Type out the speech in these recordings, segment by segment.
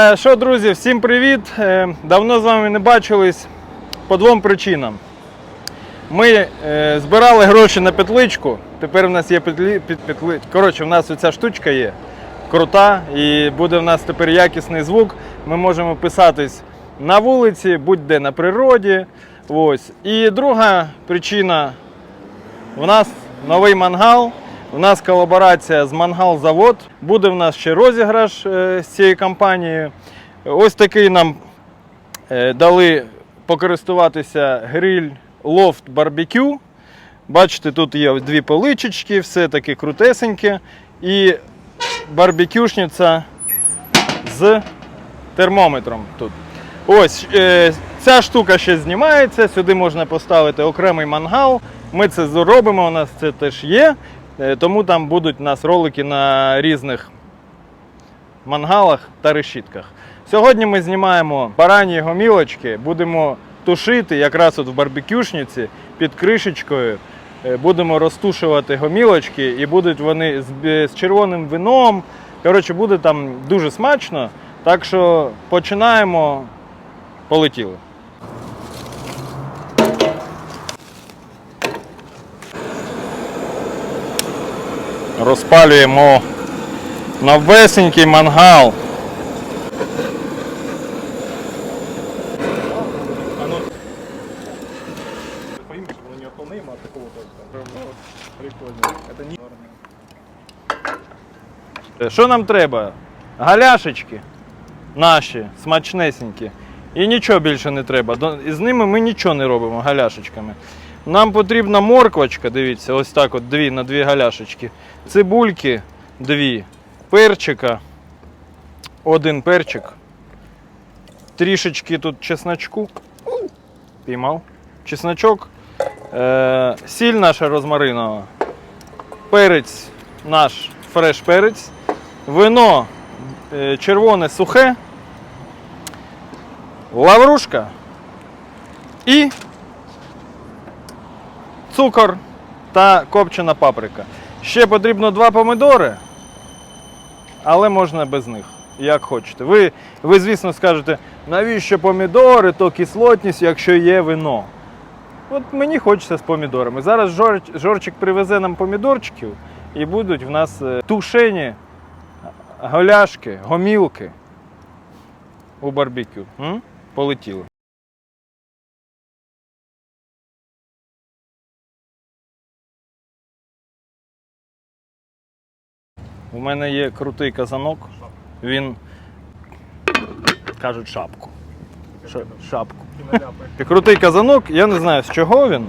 Е, Що, друзі, всім привіт! Е, Давно з вами не бачились по двом причинам. Ми е, збирали гроші на петличку. Тепер в нас є петлі, під, петли... Коротше, в нас оця штучка є крута, і буде в нас тепер якісний звук. Ми можемо писатись на вулиці, будь-де на природі. Ось. І друга причина у нас новий мангал. У нас колаборація з Мангал-завод. Буде в нас ще розіграш е, з цією компанією. Ось такий нам е, дали покористуватися гриль лофт барбекю. Бачите, тут є дві поличечки, все таке крутесеньке. І барбекюшниця з термометром тут. Ось е, ця штука ще знімається. Сюди можна поставити окремий мангал. Ми це зробимо, у нас це теж є. Е, Тому там будуть у нас ролики на різних мангалах та решітках. Сьогодні ми знімаємо барані гомілочки, будемо тушити якраз от в барбекюшниці під кришечкою. Е, Будемо розтушувати гомілочки і будуть вони з, з червоним вином. Коротше, буде там дуже смачно. Так що починаємо. Полетіли. Розпалюємо новесенький мангал. Що нам треба? Галяшечки наші, смачнесенькі. І нічого більше не треба. З ними ми нічого не робимо галяшечками. Нам потрібна морквочка, дивіться, ось так от дві на дві галяшечки. Цибульки дві, перчика, один перчик. Трішечки тут чесночку. Піймав. Чесночок. Е, сіль наша розмаринова. Перець наш фреш перець. Вино е, червоне сухе. Лаврушка. І цукор та копчена паприка. Ще потрібно два помидори, але можна без них, як хочете. Ви, ви звісно, скажете, навіщо помідори, то кислотність, якщо є вино. От мені хочеться з помідорами. Зараз Жор, Жорчик привезе нам помідорчиків і будуть в нас е, тушені голяшки, гомілки у барбекю. М? Полетіли. У мене є крутий казанок. Він кажуть шапку. Шапку. Крутий казанок, я не знаю з чого він.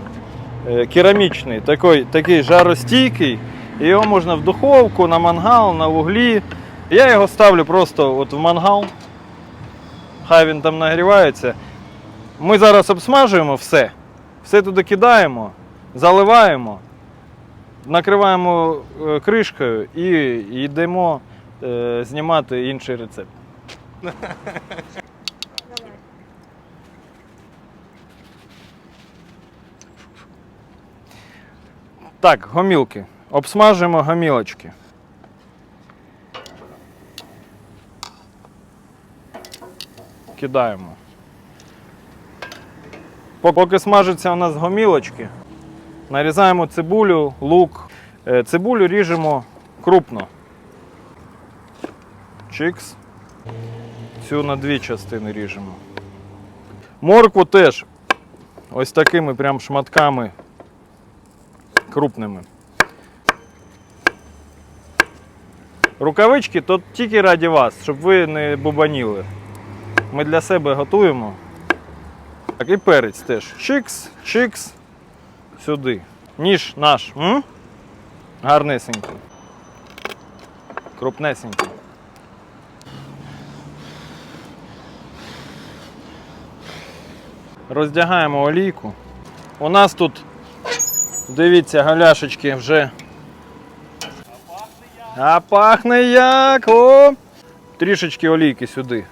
Е, Керамічний, такий, такий жаростійкий. Його можна в духовку, на мангал, на вуглі. Я його ставлю просто от в мангал. Хай він там нагрівається. Ми зараз обсмажуємо все. Все туди кидаємо, заливаємо, накриваємо е, кришкою і йдемо е, знімати інший рецепт. Так, гомілки. Обсмажуємо гомілочки. Кидаємо. Поки смажаться у нас гомілочки, нарізаємо цибулю, лук. Е, Цибулю ріжемо крупно. Чикс. Цю на дві частини ріжемо. Моркву теж ось такими прям шматками крупними. Рукавички то тільки раді вас, щоб ви не бубаніли. Ми для себе готуємо. Так, і перець теж. Чикс, чикс, сюди. Ніж наш. М? Гарнесенький. Крупнесенький. Роздягаємо олійку. У нас тут, дивіться, галяшечки вже. А пахне як! О! Трішечки олійки сюди.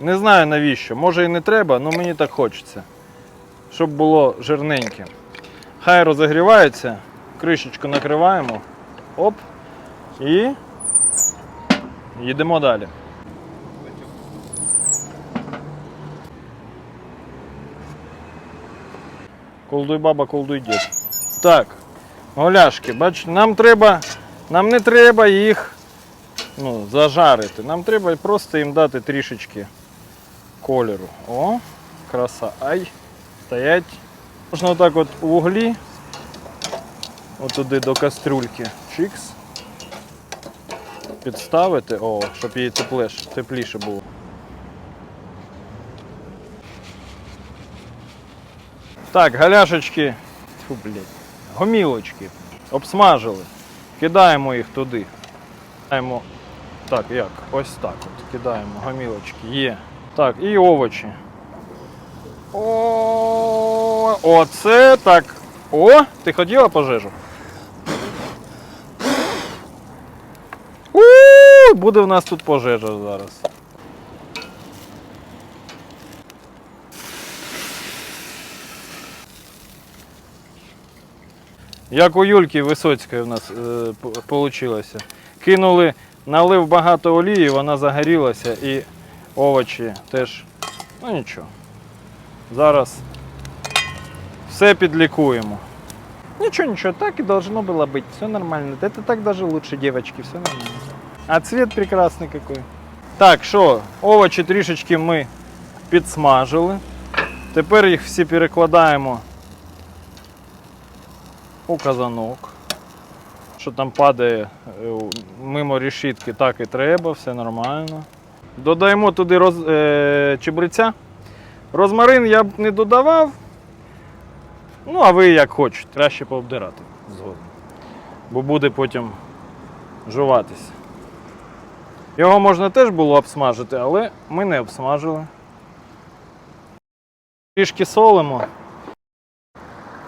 Не знаю навіщо. Може і не треба, але мені так хочеться. Щоб було жирненьке. Хай розігрівається, кришечку накриваємо, оп, і їдемо далі. Колдуй баба, колдуй дід. Так, голяшки, бачите, нам треба, нам не треба їх ну, зажарити. Нам треба просто їм дати трішечки кольору. О, краса. Ай, стоять. Можна отак от у вуглі, отуди до кастрюльки. Чикс. Підставити, о, щоб їй тепліше, тепліше було. Так, галяшечки, фу, блядь, гомілочки обсмажили. Кидаємо їх туди. Кидаємо, так, як? Ось так от. Кидаємо гомілочки. Є. Так, і овочі. О, оце так. О, ти хотіла пожежу? У, буде в нас тут пожежа зараз. Як у Юльки Висоцької в нас е. Кинули, налив багато олії, вона загорілася і овочі теж. Ну нічого. Зараз все підлікуємо. Ничего, ничего, так и должно было быть. Все нормально. Это так даже лучше, девочки, все нормально. А цвет прекрасный какой. Так, що, овочі трішечки ми підсмажили. Тепер їх всі перекладаємо у казанок. Що там падає е, у- мимо решітки, так і треба, все нормально. Додаємо туди роз, е, чебреця. Розмарин я б не додавав. Ну, а ви як хочете, краще пообдирати згодом. Бо буде потім жуватися. Його можна теж було обсмажити, але ми не обсмажили. Трішки солимо.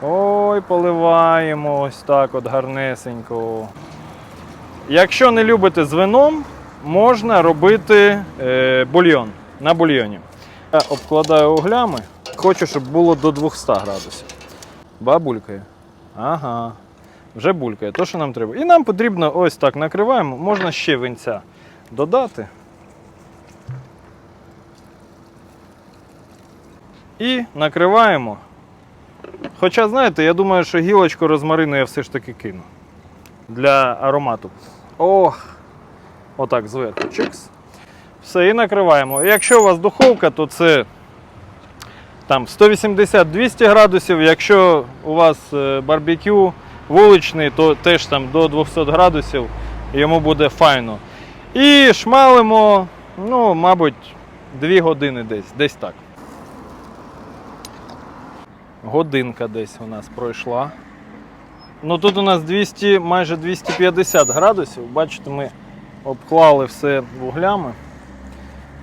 Ой, поливаємо ось так от гарнесенько. Якщо не любите з вином, можна робити е, бульйон на бульйоні. Я обкладаю углями, хочу, щоб було до 200 градусів. Бабулькає. Ага. Вже булькає. То, що нам треба. І нам потрібно ось так накриваємо. Можна ще винця додати. І накриваємо. Хоча, знаєте, я думаю, що гілочку розмарину я все ж таки кину. Для аромату. Ох! Отак зверху. Чикс. Все, і накриваємо. Якщо у вас духовка, то це там 180-200 градусів. Якщо у вас е, барбекю вуличний, то теж там до 200 градусів йому буде файно. І шмалимо, ну, мабуть, 2 години десь, десь так. Годинка десь у нас пройшла. Ну тут у нас 200, майже 250 градусів. Бачите, ми обклали все вуглями.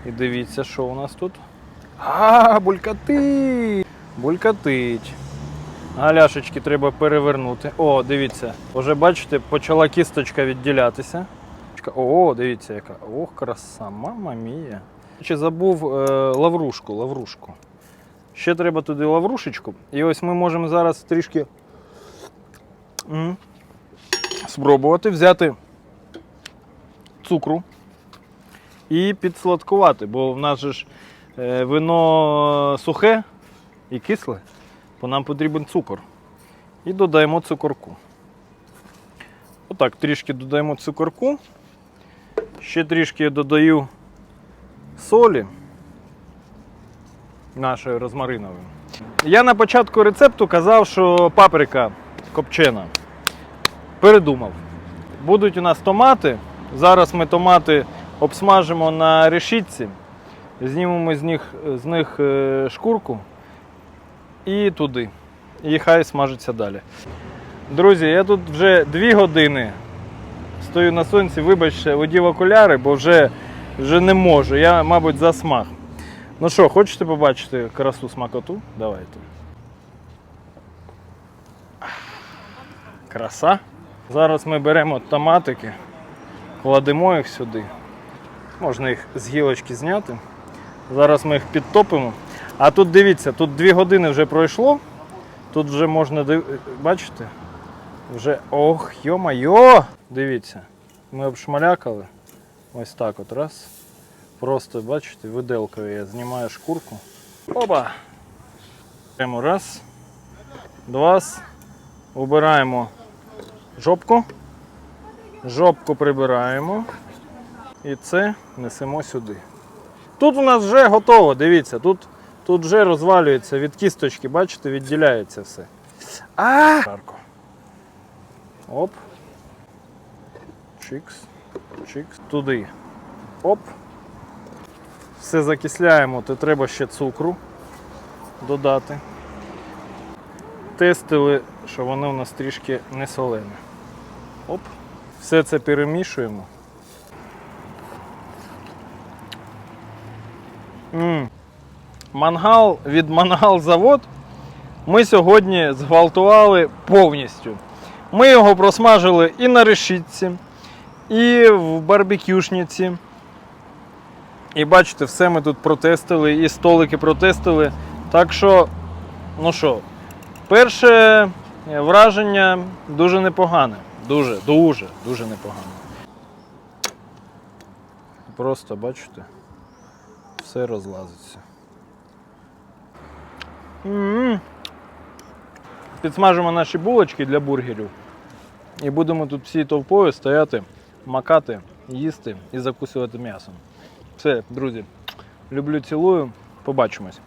І дивіться, що у нас тут. А, булькатить! Булькатить. Галяшечки треба перевернути. О, дивіться, вже бачите, почала кісточка відділятися. О, дивіться, яка. Ох, краса, мама мія. Чи забув е, лаврушку, лаврушку. Ще треба туди лаврушечку. І ось ми можемо зараз трішки спробувати взяти цукру і підсладкувати, бо в нас же ж вино сухе і кисле, бо нам потрібен цукор. І додаємо цукорку. Отак, трішки додаємо цукорку. Ще трішки я додаю солі нашої розмаринової. Я на початку рецепту казав, що паприка копчена. Передумав. Будуть у нас томати. Зараз ми томати обсмажимо на решітці, знімемо з них, з них е, шкурку і туди. І хай смажиться далі. Друзі, я тут вже дві години стою на сонці, вибачте, одів окуляри, бо вже, вже не можу. Я, мабуть, засмаг. Ну що, хочете побачити красу смакоту? Давайте. Краса. Зараз ми беремо томатики, кладемо їх сюди. Можна їх з гілочки зняти. Зараз ми їх підтопимо. А тут дивіться, тут 2 години вже пройшло. Тут вже можна див... бачите? Вже. Ох, йо-майо! Дивіться. Ми обшмалякали. Ось так от раз. Просто, бачите, виделкою я знімаю шкурку. Опа! Прямо раз. Два. Убираємо жопку. Жопку прибираємо. І це несемо сюди. Тут у нас вже готово, дивіться, тут, тут вже розвалюється від кісточки, бачите, відділяється все. А! Оп. Чикс. Чикс. Туди. Оп. Все закисляємо, то треба ще цукру додати. Тестили, що воно у нас трішки не солене. Оп. Все це перемішуємо. Мангал від мангал завод ми сьогодні зґвалтували повністю. Ми його просмажили і на решітці, і в барбекюшниці. І бачите, все ми тут протестили, і столики протестили. Так що, ну що, перше враження дуже непогане. Дуже, дуже, дуже непогане. Просто бачите, все розлазиться. М. Підсмажимо наші булочки для бургерів. І будемо тут всі товпою стояти, макати, їсти і закусувати м'ясом. Все, друзі, люблю, цілую. Побачимось.